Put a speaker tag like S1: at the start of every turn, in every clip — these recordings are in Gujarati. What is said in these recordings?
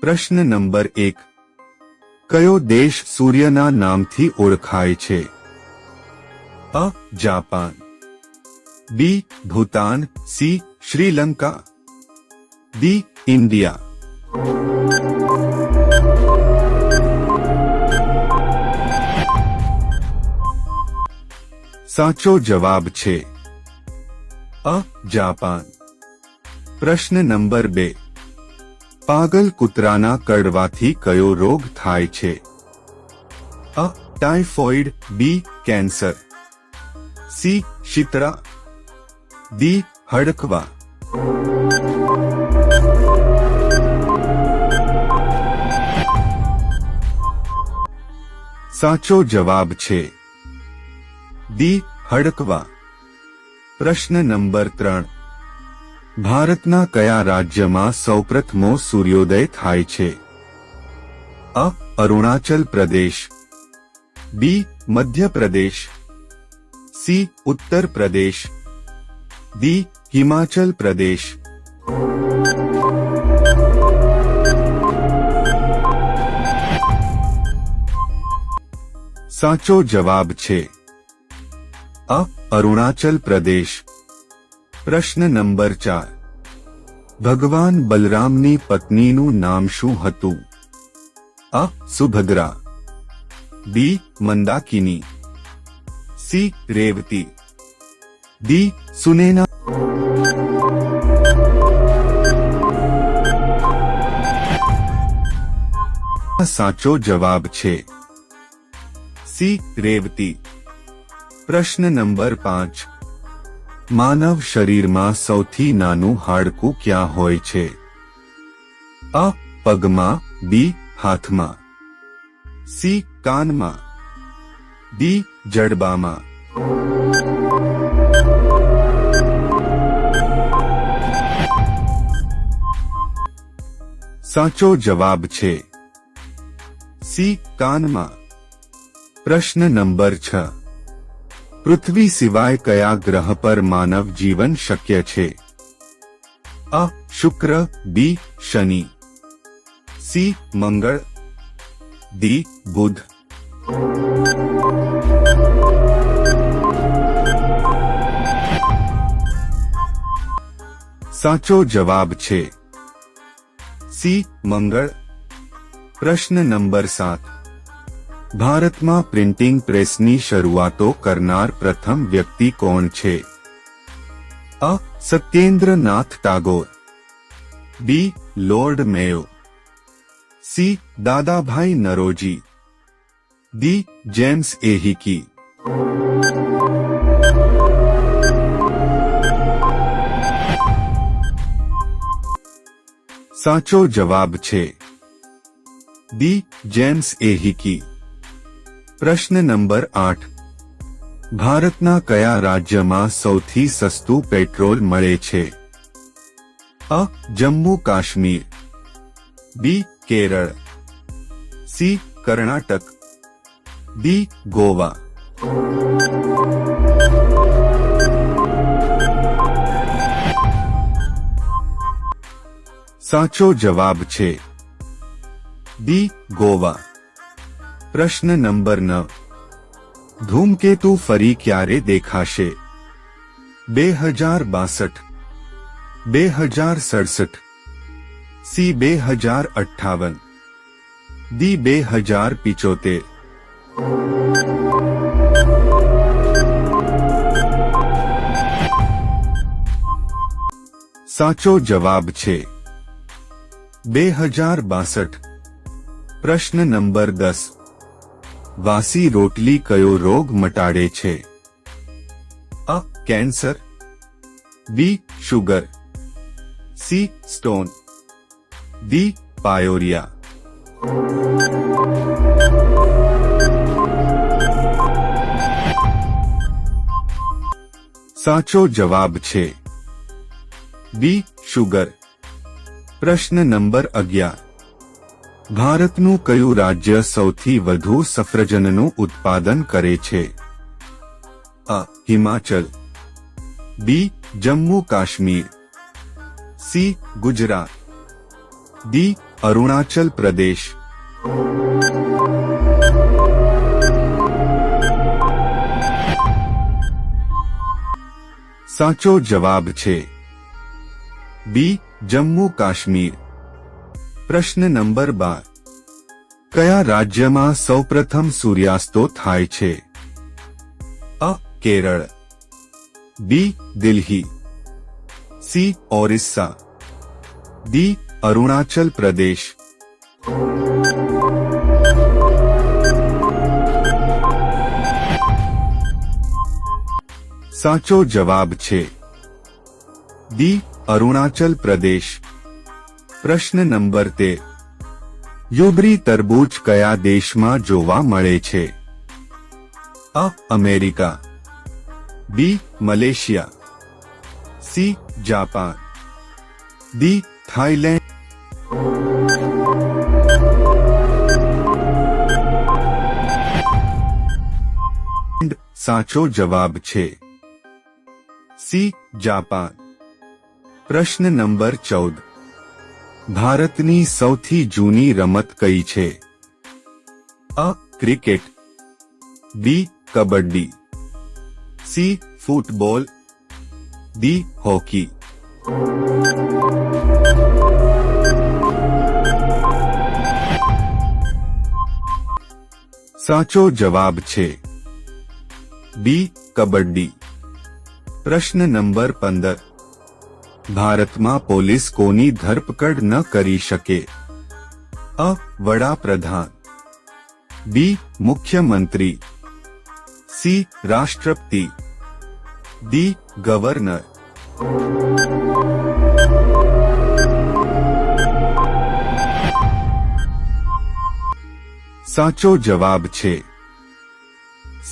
S1: प्रश्न नंबर एक क्यों देश सूर्य नाम थी छे? अ Japan B Bhutan C Sri Lanka D India साचो जवाब छे अ जापान प्रश्न नंबर बे પાગલ કૂતરાના કડવાથી કયો રોગ થાય છે અ ટાઇફોઇડ બી કેન્સર સી શિતરા દી હડકવા સાચો જવાબ છે દી હડકવા પ્રશ્ન નંબર ત્રણ ભારતના કયા રાજ્યમાં સૌ પ્રથમો સૂર્યોદય થાય છે અ અરુણાચલ પ્રદેશ બી મધ્યપ્રદેશ સી ઉત્તર પ્રદેશ ડી હિમાચલ પ્રદેશ સાચો જવાબ છે અ અરુણાચલ પ્રદેશ પ્રશ્ન નંબર ચાર ભગવાન બલરામની પત્નીનું નામ શું હતું અ Subhadra B Mandakini C Revati D Sunaina સાચો જવાબ છે સી રેવતી પ્રશ્ન નંબર પાંચ માનવ શરીરમાં સૌથી નાનું હાડકું ક્યાં હોય છે અ પગમાં બી હાથમાં સી કાનમાં ડી જડબામાં સાચો જવાબ છે સી કાનમાં પ્રશ્ન નંબર છ पृथ्वी सिवाय कया ग्रह पर मानव जीवन शक्य छे अ शुक्र बी शनि सी मंगल दी बुध साचो जवाब छे सी मंगल प्रश्न नंबर सात भारत में प्रिंटिंग प्रेस की शुरुआत करना प्रथम व्यक्ति कौन छे अ Satyendranath Tagore B Lord Mayo C Dadabhai Naoroji D James एही साचो जवाब छे डी जेम्स एही પ્રશ્ન નંબર આઠ ભારતના કયા રાજ્યમાં સૌથી સસ્તું પેટ્રોલ મળે છે અ Jammu Kashmir B Kerala C Karnataka D Goa સાચો જવાબ છે ડી ગોવા प्रश्न नंबर न धूम तू फरी क्यारे देखा शे बे हजार बासठ बेहजार सड़सठ सी बेहजार हजार अठावन दी बेहजार पिचोते साचो जवाब छे बे बासठ प्रश्न नंबर दस वासी रोटली कयो रोग मटाड़े छे अ cancer B sugar C stone D pyorrhoea साचो जवाब छे बी शुगर प्रश्न नंबर अग्यार ભારતનું કયું રાજ્ય સૌથી વધુ સફરજનનું ઉત્પાદન કરે છે અ Himachal B Jammu Kashmir C Gujarat D Arunachal Pradesh સાચો જવાબ છે બી જમ્મુ કાશ્મીર प्रश्न नंबर बार क्या राज्य में सौ प्रथम सूर्यास्तो थाय छे अ Kerala B Delhi C Orissa D Arunachal Pradesh साचो जवाब छे डी अरुणाचल प्रदेश પ્રશ્ન નંબર તે યુબ્રી તરબૂચ કયા દેશમાં જોવા મળે છે અ America B Malaysia C Japan D Thailand સાચો જવાબ છે સી જાપાન પ્રશ્ન નંબર ચૌદ भारत सौ जूनी रमत कई है अ cricket B kabaddi C football D hockey साचो जवाब छे बी कबड्डी प्रश्न नंबर पंद्रह भारत में पोलिस कोनी धरपकड़ न करी शके अ वड़ा प्रधान बी मुख्यमंत्री सी राष्ट्रपति डी गवर्नर साचो जवाब छे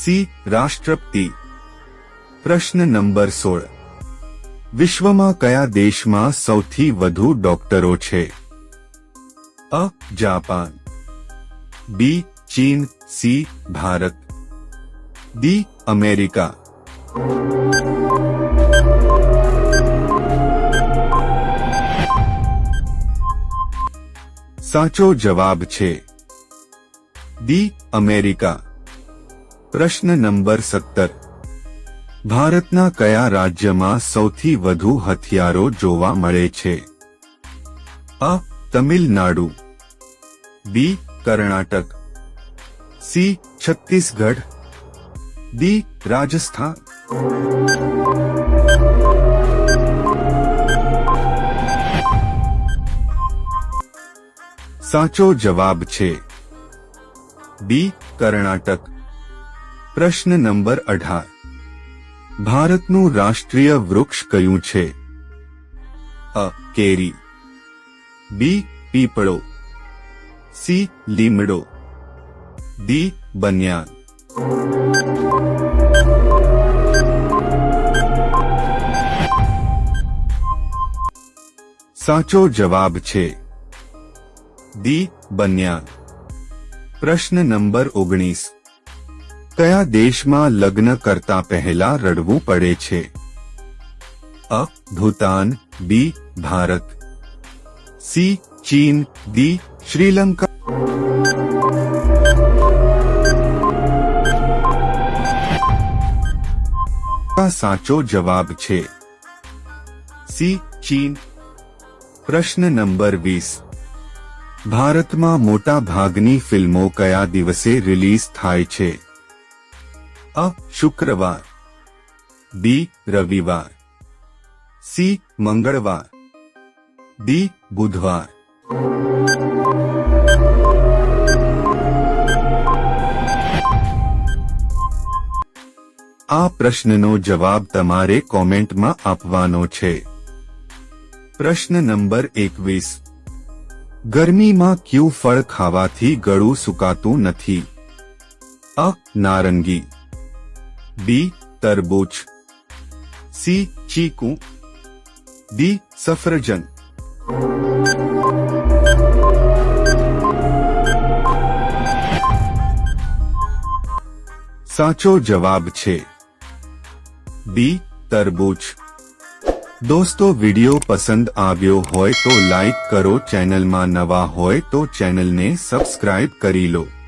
S1: सी राष्ट्रपति प्रश्न नंबर सोलह विश्व में कया देश में સૌથી વધુ ડોક્ટરો છે અ જાપાન બી ચીન સી ભારત ડી અમેરિકા સાચો જવાબ છે ડી અમેરિકા પ્રશ્ન નંબર 17 ભારતના કયા રાજ્યમાં સૌથી વધુ હથિયારો જોવા મળે છે અ Tamil Nadu B Karnataka C Chhattisgarh D Rajasthan સાચો જવાબ છે બી કર્ણાટક પ્રશ્ન નંબર અઢાર ભારતનું રાષ્ટ્રીય વૃક્ષ કયું છે અ કેરી બી પીપળો સી લીમડો ડી બન્યાન સાચો જવાબ છે ડી બન્યાન પ્રશ્ન નંબર ઓગણીસ કયા દેશમાં લઘ્નકર્તા પહેલા રડવું પડે છે A Bhutan B Bharat C ચીન ડી શ્રીલંકા ક સાચો જવાબ છે સી ચીન પ્રશ્ન નંબર 20 ભારતમાં મોટા ભાગની ફિલ્મો કયા દિવસે રિલીઝ થાય છે અ શુક્રવાર બી રવિવાર સી મંગળવાર ડી બુધવાર આ પ્રશ્નનો જવાબ તમારે કોમેન્ટમાં આપવાનો છે પ્રશ્ન નંબર એકવીસ ગરમીમાં ક્યુ ફળ ખાવાથી ગળું સુકાતું નથી અ નારંગી बी तरबूज सी चीकू डी सफरजन साचो जवाब छे बी तरबूज दोस्तों वीडियो पसंद आयो हो तो लाइक करो चैनल मा नवा हो तो चैनल ने सब्सक्राइब करी लो